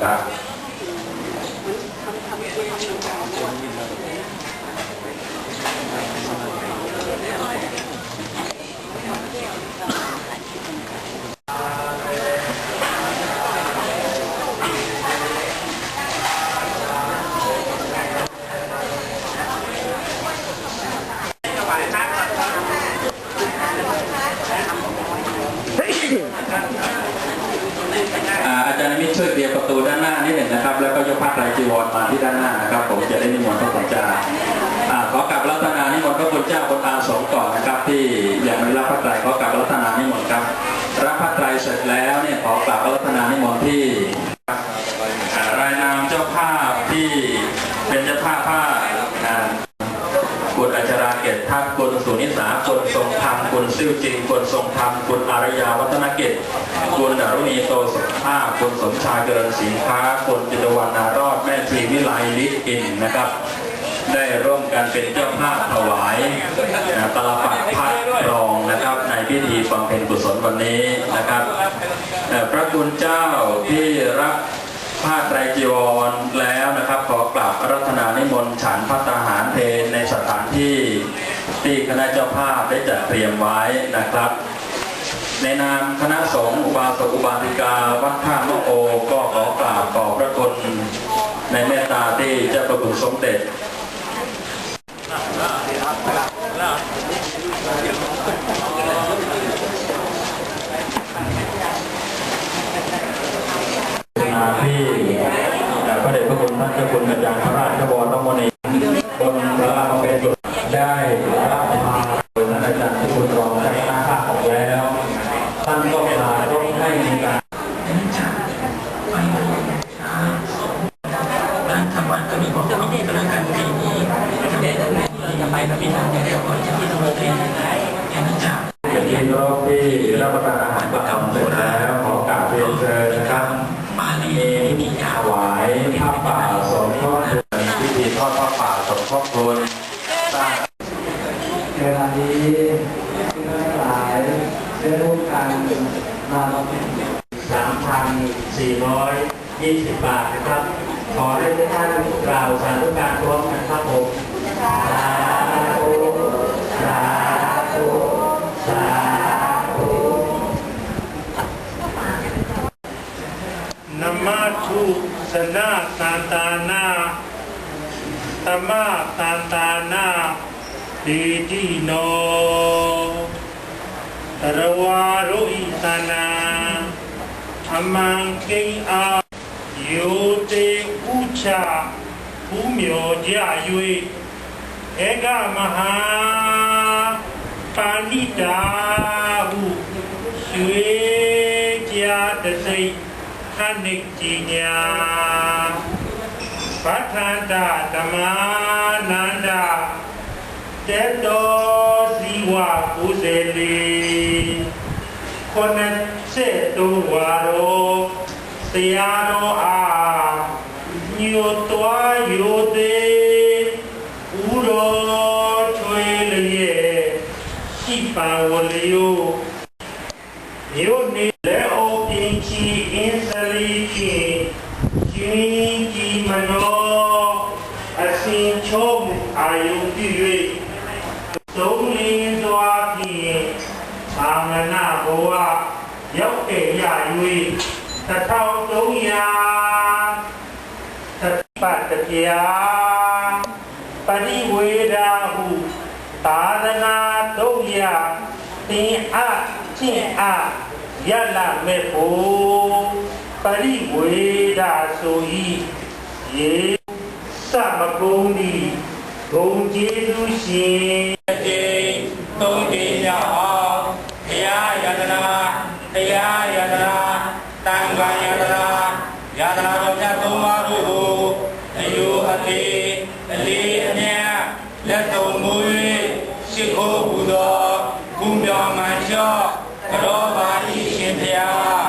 that. าไตรจีวรมาที่ด้านหน้านะครับ ผมจะได้นิมนต์พระคุณเจ้าขอกราบรัตนานิมนต์พระคุณเจ้าบนอาสงก่อนนะครับ ที่ยังไม่รับพระไตรขอกราบรัตนานิมนต์ครับ รับพระไตรเสร็จแล้วเนี่ยขอกราบรัตนานิมนต์ที่รายนามเจ้าภาพที่เป็นเจ้าภาพผ้าคุณอัชราเกตทัพคุณสุนิสาคุณทรงธรรม คุณซิ่วจริง คุณทรงธรรม คุณอารยาวัฒนกิจ คุณดารุณีโตสุภาพคุณสมชายเจริญสินค้า คุณจิตวรรณารอด แม่ชีวิไลลิศอินนะครับ ได้ร่วมกันเป็นเจ้าภาพถวายตลปัดพัดรองนะครับ ในพิธีบำเพ็ญกุศลวันนี้นะครับ พระคุณเจ้าที่รับผ้าไตรจีวรแล้วนะครับ ขอกราบรัธนานิมนต์ฉันพัตตา ที่คณะเจ้าภาพได้จัดเตรียมไว้นะครับ ในนามคณะสงฆ์อุบาสกอุบาสิกาวัดท่ามะโอก็ขอกราบขอบพระคุณในเมตตาที่เจ้าประคุณสมเด็จมาที่พระเดชพระคุณท่านเจ้าคุณอาจาพระราชวรมณี จะไปพระบิดาเนี่ยเดี๋ยวก่อนจะที่ตำรวจเองแค่นั้นจ้ะเป็นที่รอบที่รับประทานอาหารประจำเสร็จแล้วขอกราบเรียนเชิญนะครับบาลีมีมีถวายผ้าป่าสมทบทุนพิธีทอดผ้าป่าสมทบทุนเวลานี้ที่ทั้งหลายได้ร่วมกันมาบำเพ็ญ3,420บาทนะครับ ขอให้ทุกท่านกล่าวสาธุการร้อมกันครับผม ခုသနသန္တာနာသမသန္တာနာဒေတိနောတရဝါရုဤသနာအမံကိအာယောတေဥချဘူမျောကြ၍ဧကမဟာပါဠိတာဟုရွှေကြတစိတ် ခဏိကိညာပဋ္ဌာတဓမ္မာနန္ဒတေတောဇီဝကုသလေခொနစေတုဝါရောတရားတော်အားညိုတွားယိုသေးဥရောထွေလျက်ရှိပါဝလျော ဘဝရောက်တဲ့ရ၍တထောင်သုံးရာသတိပတ္တပြာပရိဝေဒာဟုသာသနာတုံးရသင်အချင်းအယလမေဖို့ပရိဝေဒာဆိုဤယေသမကုံဒီဂုံကျေးဇူးရှင်တေသုံးတေရအောင်တ ရာတရားယတနာတန်ခါယတနာယတနာတော်မြတ်သုံးပါးတို့ကိုအယုအလေးအလေးအမြတ်လက်တော်မူ၍ရှိခိုးပူသောကုမြောင်မှန်လျှော့ကတော်ပါဤရှင်ဖျား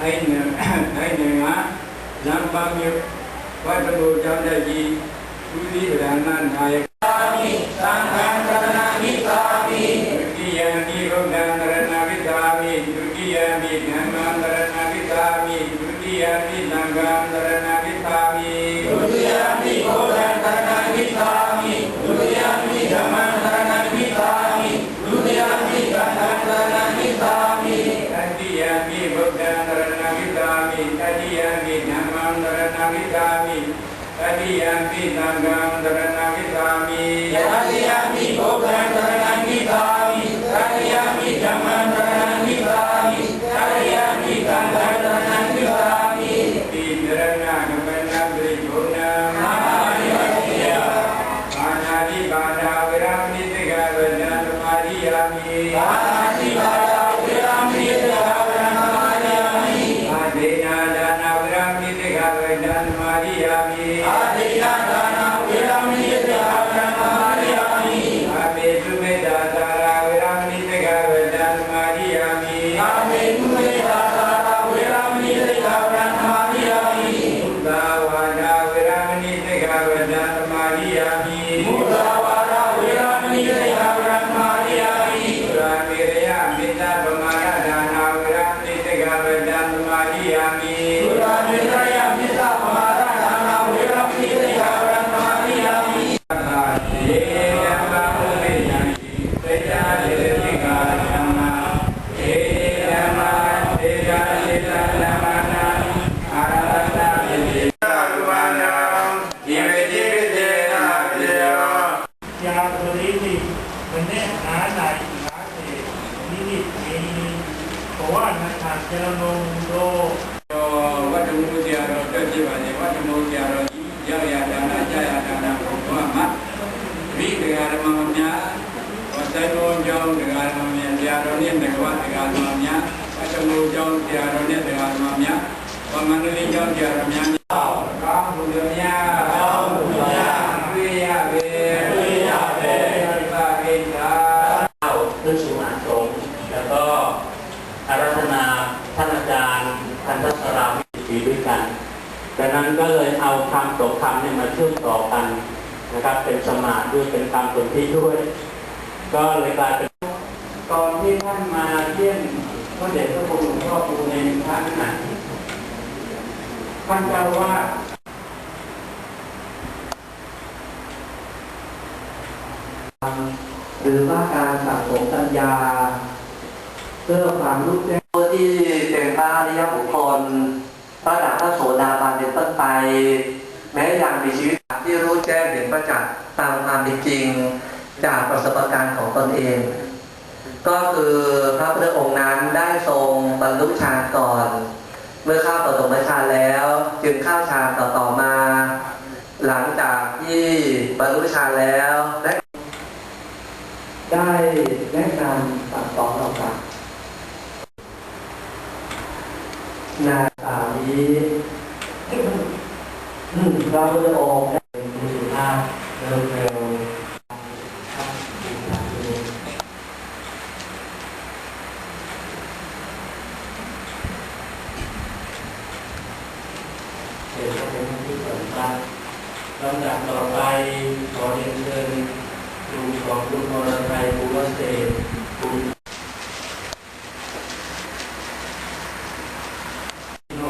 အဲ့ဒီအဲ့ဒီမှာလမ်းပါမြေဝတ်တော်ကြောင့်တည်း ဒုတိယဗဒနာနာယက ยาตัวนี้นี่มันแน่หาไหนหาเศษนิมิตมีเพราะว่านักขาดเจรนงโลวัตถุมุติยาเราเจ้าจีวะเนี่ยวัตถุมุติยาเรายายาดานะจายาดานะของพระมัดวิเดกาธรรมมญาวัตถุมุจงเดกาธรรมมญาญาเราเนี่ยเดกวัตเดกาธรรมมญาวัตถุมุจงญาเราเนี่ยเดกาธรรมมญาปมานุนิจงญาเราเนี่ยกามุญญาอามุญญาวิยาเววิยาเวปาริตา เข้าขึ้นสู่อาสงฆ์แล้วก็อารัธนาท่านอาจารย์พันธสราวิถีด้วยกันดังนั้นก็เลยเอาคำต่อคำเนี่ยมาเชื่อมต่อกันนะครับ เป็นสมาธิด้วยเป็นคำสนธิด้วย ก็เลยกลายเป็นตอนที่ท่านมาเยี่ยมพระเดชพระคุณหลวงพ่อคูในท่านน่ะท่านเจ้าว่าหรือว่าการสั่งสมสัญญา เพื่อความรู้แจ้งที่เป็นพระอริยบุคคลพระดับพระโสดาบันเป็นต้นไป แม้ยังมีชีวิตที่รู้แจ้งเห็นประจักษ์ตามความเป็นจริง จากประสบการณ์ของตนเอง ก็คือพระพุทธองค์นั้นได้ทรงบรรลุฌานก่อน เมื่อเข้าปฐมฌานแล้ว จึงเข้าฌานต่อๆมา หลังจากที่บรรลุฌานแล้วได้ได้แนะนำสั่งสอนเรากับนาสามีพระพุทธองค์ได้เป็นผู้สุภาพเร็วเร็ว เป็นที่สำคัญลำดับต่อไปขอเรียนเชิญดูของคุณมรไทยบุวเศษคุณ โน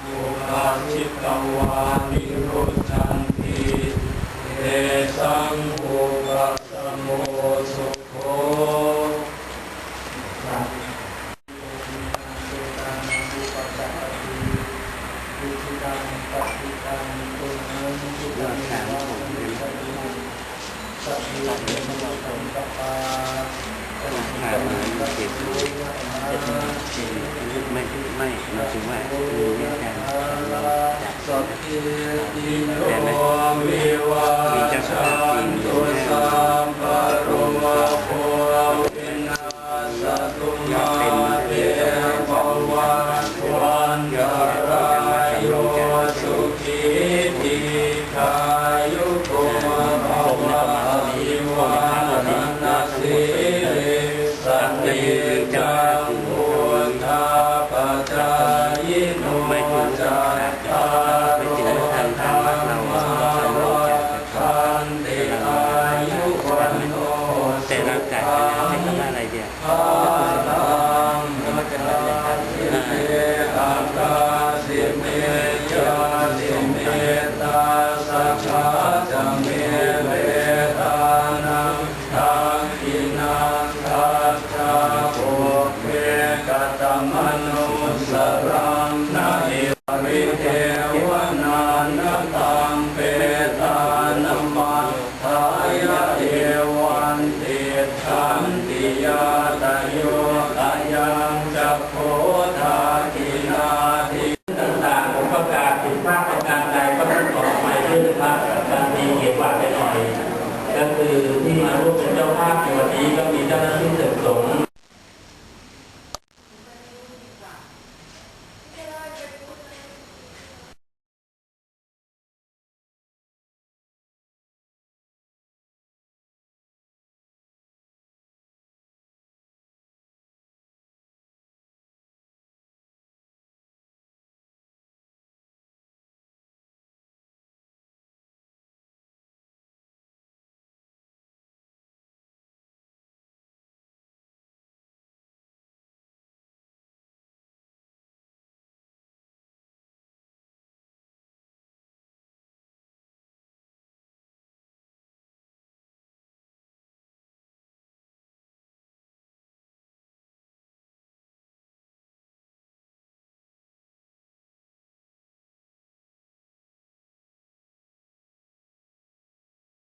โมกาชิตวานิโรจันติเตสังโภกัสสโมสุโข ครับสัพเพ ติโนวิวัชชันตุสัมปโรโภวินาสตุมาเตภวันวันรายโยสุขีติขายุโกภวะอิวันนาสิริสันติจั โภเวกตมนุสรังนาอิ